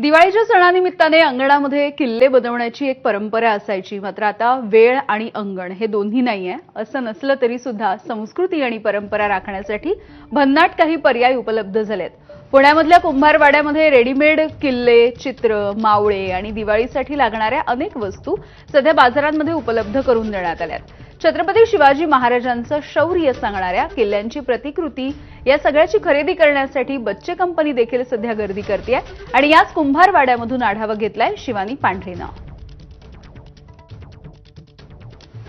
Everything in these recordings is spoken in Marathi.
दिवाळीच्या सणानिमित्ताने अंगणामध्ये किल्ले बनवण्याची एक परंपरा असायची. मात्र आता वेळ आणि अंगण हे दोन्ही नाहीये. असं नसलं तरी सुद्धा संस्कृती आणि परंपरा राखण्यासाठी भन्नाट काही पर्याय उपलब्ध झालेत. पुण्यामधल्या कुंभारवाड्यामध्ये रेडीमेड किल्ले चित्र मावळे आणि दिवाळीसाठी लागणाऱ्या अनेक वस्तू सध्या बाजारांमध्ये उपलब्ध करून देण्यात आल्यात. छत्रपती शिवाजी महाराजांचं शौर्य सांगणाऱ्या किल्ल्यांची प्रतिकृती या सगळ्याची खरेदी करण्यासाठी बच्चे कंपनी देखील सध्या गर्दी करते आणि याच कुंभारवाड्यामधून आढावा घेतलाय शिवानी पांढरेनं.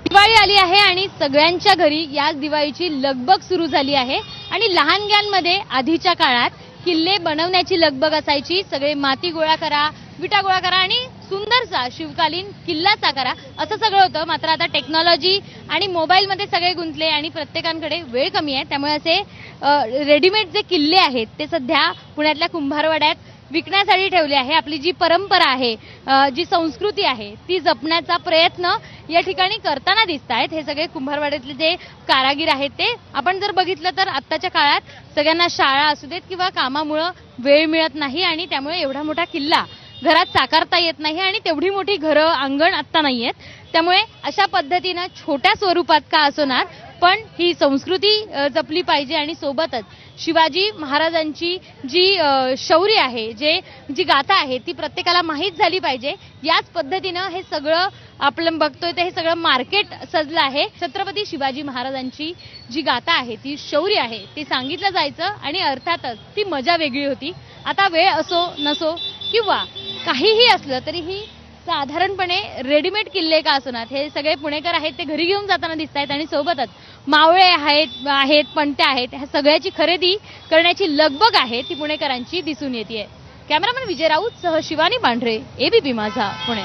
दिवाळी आली आहे आणि सगळ्यांच्या घरी याच दिवाळीची लगबग सुरू झाली आहे. आणि लहानग्यांमध्ये आधीच्या काळात किल्ले बनवण्याची लगबग असायची. सगळे माती गोळा करा विटा गोळा करा आणि सुंदरसा शिवकालीन किल्ला साकारा. असं सगळं होतं. मात्र आता टेक्नॉलॉजी आणि मोबाईलमध्ये सगळे गुंतले आणि प्रत्येकांकडे वेळ कमी आहे. त्यामुळे असे रेडीमेड जे किल्ले आहेत ते सध्या पुण्यातल्या कुंभारवाड्यात विकण्यासाठी ठेवले आहे. आपली जी परंपरा आहे जी संस्कृती आहे ती जपण्याचा प्रयत्न या ठिकाणी करताना दिसत आहेत हे सगळे कुंभारवाड्यातले जे कारागीर आहेत ते आपण जर बघितलं तर आत्ताच्या काळात सगळ्यांना शाळा असू देत किंवा कामामुळं वेळ मिळत नाही आणि त्यामुळे एवढा मोठा किल्ला घरात साकारता येत नाही आणि तेवढी मोठी घरं अंगण आत्ता नाही आहेत. त्यामुळे अशा पद्धतीनं छोट्या स्वरूपात का असणार पण ही संस्कृती जपली पाहिजे आणि सोबतच शिवाजी महाराजांची जी शौर्य आहे जे जी गाथा आहे ती प्रत्येकाला माहीत झाली पाहिजे. याच पद्धतीनं हे सगळं आपलं बघतोय तर हे सगळं मार्केट सजलं आहे. छत्रपती शिवाजी महाराजांची जी गाथा आहे ती शौर्य आहे ते सांगितलं जायचं आणि अर्थातच ती मजा वेगळी होती. आता वेळ असो नसो किंवा काहीही असलं तरीही साधारणपणे रेडीमेड किल्ले का असणार हे सगळे पुणेकर आहेत ते घरी घेऊन जाताना दिसत आहेत आणि सोबतच मावळे आहेत आहेत पणत्या आहेत ह्या सगळ्याची खरेदी करण्याची लगबग आहे ती पुणेकरांची दिसून येते कॅमेरामॅन विजय राऊत सह शिवानी पांढरे एबीपी माझा पुणे.